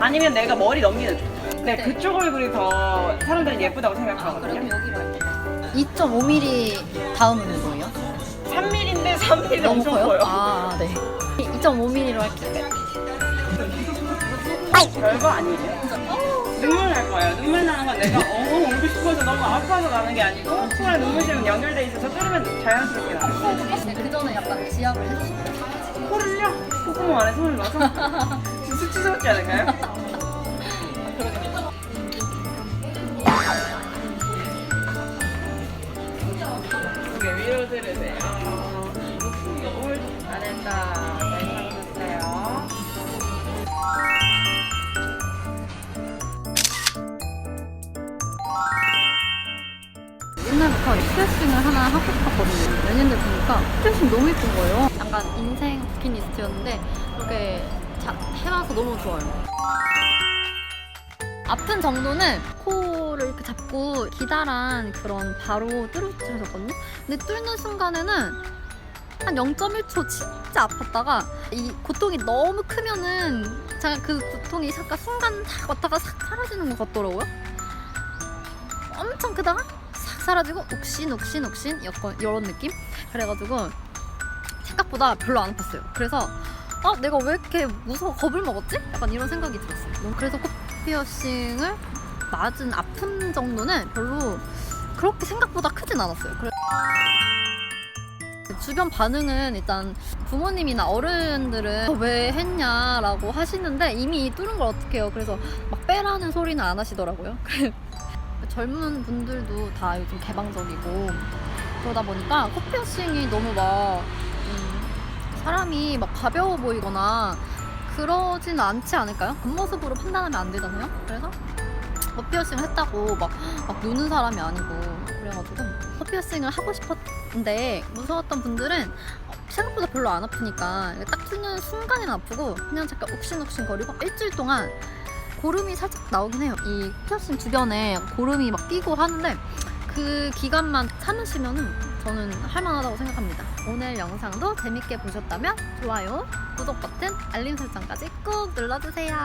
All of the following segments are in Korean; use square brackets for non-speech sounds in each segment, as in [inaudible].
아니면 내가 머리 넘기는 쪽. 근데 그쪽 얼굴이 더 사람들이 예쁘다고 생각하거든요. 2.5mm 다음은 뭐예요? 3mm인데 3mm 너무 엄청 커요? 커요. 아, 네. 2.5mm로 할게요. 별거 아니에요. 눈물 날 거예요. 눈물 나는 건 내가 어 울고 싶어서 너무 아파서 나는 게 아니고 코에 눈물처럼 연결돼 있어서 뚫으면 자연스럽게 나요. 그 전에 약간 지압을 해주시면 코를요? 콧구멍 안에 손을 넣어서 [laughs] 수치스럽지 않을까요? 이게 위로 들으세요. 올 잘했다. 잘 잡으셨어요. 옛날부터 이 피어싱을 하나 하고 싶었거든요. 몇년 됐으니까 피어싱 너무 예쁜 거예요. 약간 인생 버킷리스트였는데 이렇게 자, 해와서 너무 좋아요. 아픈 정도는 코를 이렇게 잡고 기다란 그런 바로 뚫어졌거든요. 근데 뚫는 순간에는 한 0.1초 진짜 아팠다가 이 고통이 너무 크면은 제가 그 고통이 잠깐 순간 탁 왔다가 싹 사라지는 것 같더라고요. 엄청 크다가 싹 사라지고 옥신 옥신 옥신 약간 이런 느낌? 그래가지고 생각보다 별로 안 아팠어요. 그래서 아 내가 왜 이렇게 무서워 겁을 먹었지? 약간 이런 생각이 들었어요. 너무 그래서 코 피어싱을 맞은 아픔 정도는 별로 그렇게 생각보다 크진 않았어요. 그래 주변 반응은 일단 부모님이나 어른들은 왜 했냐라고 하시는데 이미 뚫은 걸 어떡해요. 그래서 막 빼라는 소리는 안 하시더라고요. [laughs] 젊은 분들도 다 요즘 개방적이고 그러다 보니까 코피어싱이 너무 막 음, 사람이 막 가벼워 보이거나 그러진 않지 않을까요? 겉모습으로 판단하면 안 되잖아요. 그래서 코피어싱을 했다고 막, 막 노는 사람이 아니고 그래가지고 코피어싱을 하고 싶었는데 무서웠던 분들은 생각보다 별로 안 아프니까 딱 트는 순간에는 아프고 그냥 잠깐 욱신욱신 거리고 일주일 동안 고름이 살짝 나오긴 해요. 이 피어싱 주변에 고름이 막 끼고 하는데 그 기간만 참으시면은 저는 할만하다고 생각합니다. 오늘 영상도 재밌게 보셨다면 좋아요, 구독 버튼, 알림 설정까지 꾹 눌러주세요.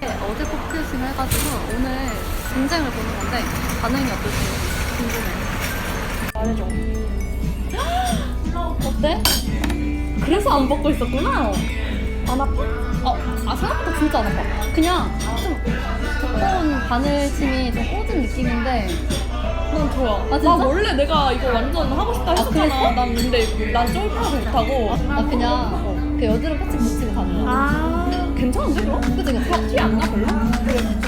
네, 어제 꼭 피어싱을 해가지고 오늘 분쟁을 보는 건데 반응이 어떨지 궁금해요. 말해줘. [gasps] 어때? 그래서 안 벗고 있었구나. 안 아파? 어, 아 생각보다 진짜 안 아파. 그냥 좀 두꺼운 바늘침이 좀 꽂은 느낌인데 난 좋아. 아, 나 진짜? 원래 내가 이거 완전 하고 싶다 했었잖아. 그랬어? 난 근데 난 쫄파도 못하고. 나 그냥 그 여드름 끝이 붙이고 거야. 아, 괜찮은데 그럼? 그치 그치? 티안 나 별로? 그래,